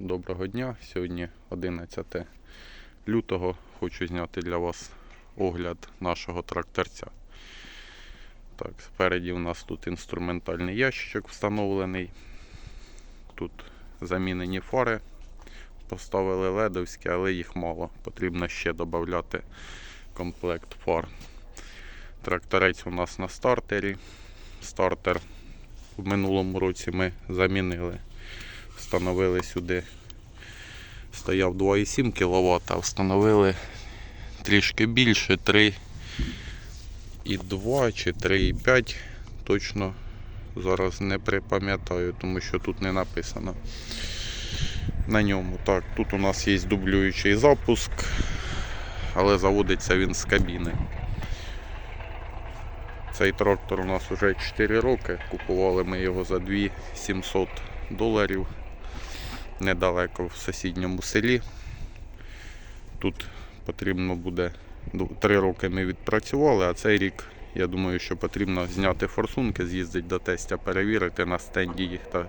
Доброго дня. Сьогодні 11 лютого. Хочу зняти для вас огляд нашого тракторця. Так, спереді у нас тут інструментальний ящичок встановлений. Тут замінені фари. Поставили ледовські, але їх мало. Потрібно ще додати комплект фар. Тракторець у нас на стартері. Стартер в минулому році ми замінили. Встановили сюди. Стояв 2,7 кВт, а встановили трішки більше 3,2 чи 3,5. Точно зараз не припам'ятаю, тому що тут не написано на ньому. Так, тут у нас є дублюючий запуск, але заводиться він з кабіни. Цей трактор у нас вже 4 роки. Купували ми його за 2700 доларів недалеко в сусідньому селі. Тут потрібно буде 3 роки ми відпрацювали, а цей рік, я думаю, що потрібно зняти форсунки, з'їздити до тестя, перевірити на стенді їх та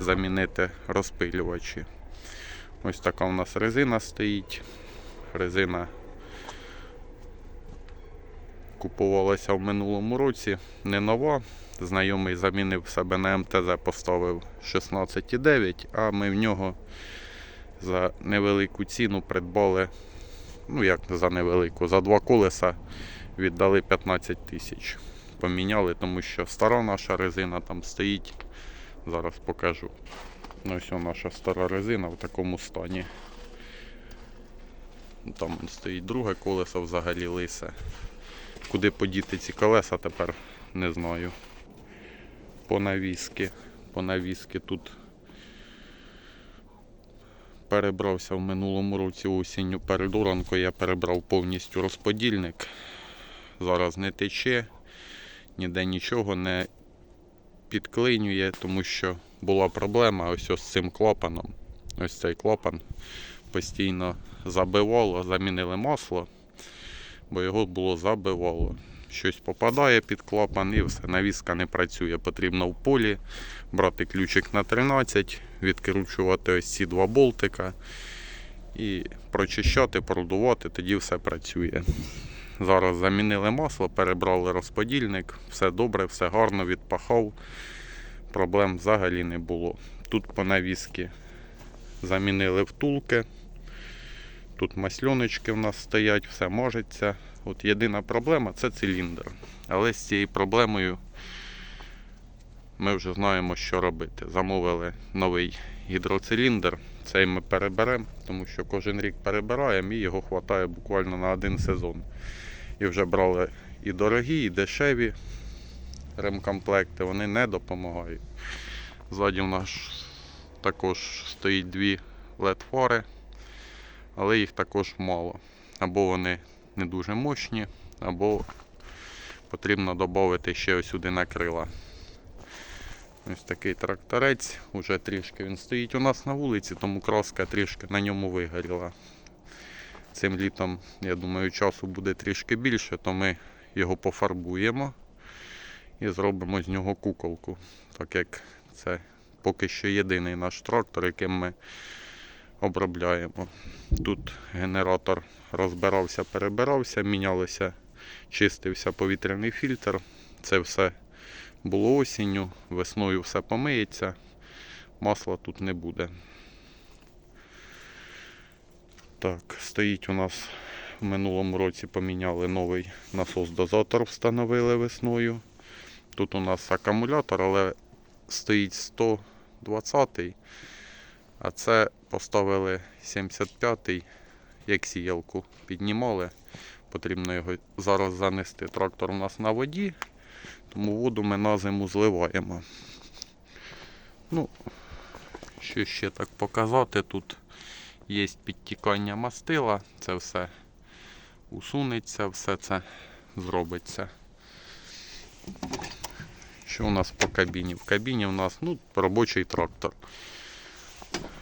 замінити розпилювачі. Ось така у нас резина стоїть. Резина купувалася в минулому році, не нова. Знайомий замінив себе на МТЗ, поставив 16,9, а ми в нього за невелику ціну придбали, ну як за невелику, за два колеса віддали 15 тисяч. Поміняли, тому що стара наша резина там стоїть. Зараз покажу. Ну, ось наша стара резина в такому стані. Там стоїть друге колесо взагалі лисе. Куди подіти ці колеса тепер не знаю. По навіски. По навіски тут перебрався в минулому році осінню перед уранкою я перебрав повністю розподільник. Зараз не тече, ніде нічого не підклинює, тому що була проблема ось, ось з цим клапаном. Ось цей клапан постійно забивало, замінили масло, бо його було забивало. Щось попадає під клапан і все, навіска не працює. Потрібно в полі брати ключик на 13, відкручувати ось ці два болтика і прочищати, продувати, тоді все працює. Зараз замінили масло, перебрали розподільник, все добре, все гарно відпахав. Проблем взагалі не було. Тут по навіски замінили втулки. Тут масльоночки в нас стоять, все можеться. От єдина проблема це циліндр. Але з цією проблемою ми вже знаємо, що робити. Замовили новий гідроциліндр. Цей ми переберемо, тому що кожен рік перебираємо і його вистачає буквально на один сезон. І вже брали і дорогі, і дешеві ремкомплекти, вони не допомагають. Ззаді у нас також стоїть дві LED-фари, але їх також мало. Або вони не дуже мощні, або потрібно додати ще сюди на крила. Ось такий тракторець, уже трішки він стоїть у нас на вулиці, тому краска трішки на ньому вигоріла. Цим літом, я думаю, часу буде трішки більше, то ми його пофарбуємо і зробимо з нього куколку. Так як це поки що єдиний наш трактор, яким ми обробляємо. Тут генератор розбирався, перебирався, мінялося, чистився повітряний фільтр. Це все було осінню, весною все помиється, масла тут не буде. Так, стоїть у нас в минулому році поміняли новий насос-дозатор, встановили весною. Тут у нас акумулятор, але стоїть 120-й, а це поставили 75-й, як сіялку піднімали. Потрібно його зараз занести. Трактор у нас на воді, тому воду ми на зиму зливаємо. Ну, що ще так показати, тут є підтікання мастила, це все усунеться, все це зробиться. Що у нас по кабіні? В кабіні у нас ну, робочий трактор.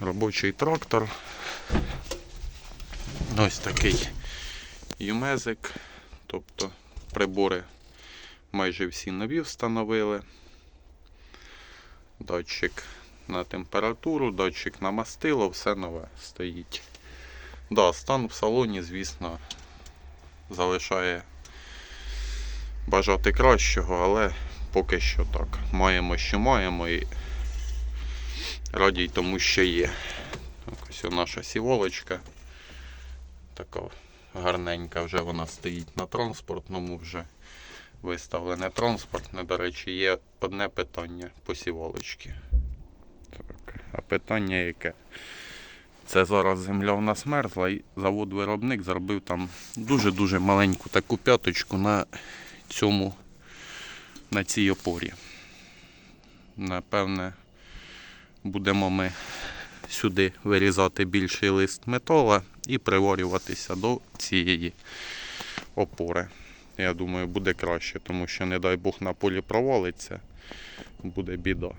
Робочий трактор. Ось такий юмезик. Тобто прибори майже всі нові встановили. Датчик на температуру, датчик на мастило, все нове стоїть. Да, стан в салоні, звісно, залишає бажати кращого, але поки що так. Маємо, що маємо і радій тому, що є. Так, ось наша сіволочка. Така гарненька вже вона стоїть на транспортному вже. Виставлене транспортне. До речі, є одне питання по сіволочці. А питання яке? Це зараз земля в нас мерзла і завод-виробник зробив там дуже-дуже маленьку таку п'яточку на цьому, на цій опорі. Напевне, будемо ми сюди вирізати більший лист метала і приварюватися до цієї опори. Я думаю, буде краще, тому що, не дай Бог, на полі провалиться, буде біда.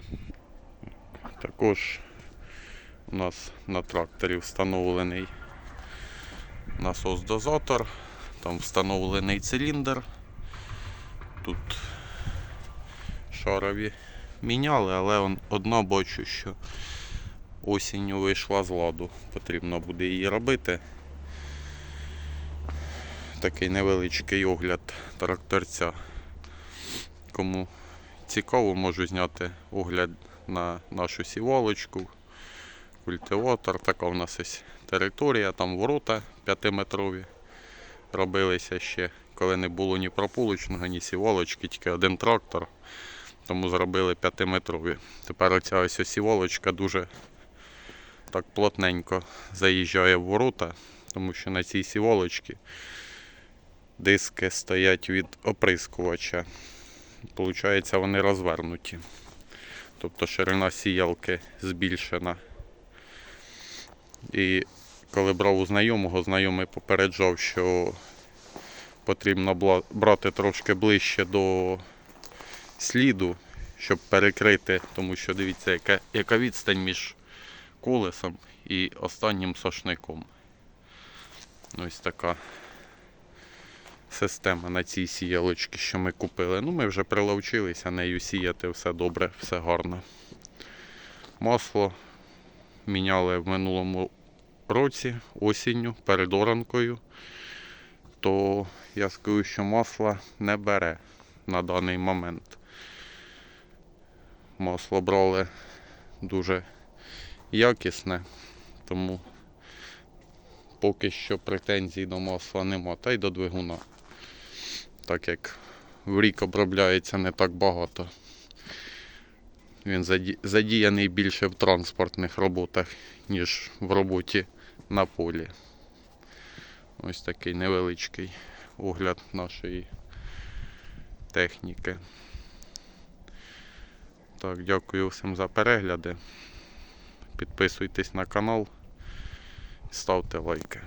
Також у нас на тракторі встановлений насос-дозатор, там встановлений циліндр. Тут шарові міняли, але одна бачу, що осінню вийшла з ладу. Потрібно буде її робити. Такий невеличкий огляд тракторця. Кому цікаво, можу зняти огляд на нашу сівалочку, культиватор. Така в нас ось територія, там ворота 5-метрові. Робилися ще, коли не було ні прополучного, ні сівалочки, тільки один трактор. Тому зробили 5-метрові. Тепер оця ось сівалочка дуже так плотненько заїжджає в ворота, тому що на цій сівалочці диски стоять від оприскувача. Получається, вони розвернуті. Тобто ширина сіялки збільшена. І коли брав у знайомого, знайомий попереджав, що потрібно брати трошки ближче до сліду, щоб перекрити, тому що дивіться, яка, яка відстань між колесом і останнім сошником. Ось така система на цій сіялочці, що ми купили. Ну, ми вже приловчилися нею сіяти, все добре, все гарно. Масло міняли в минулому році, осінню, перед оранкою. То я скажу, що масла не бере на даний момент. Масло брали дуже якісне, тому поки що претензій до масла нема, та й до двигуна. Так як в рік обробляється не так багато. Він задіяний більше в транспортних роботах, ніж в роботі на полі. Ось такий невеличкий огляд нашої техніки. Так, дякую всім за перегляди. Підписуйтесь на канал, ставте лайки.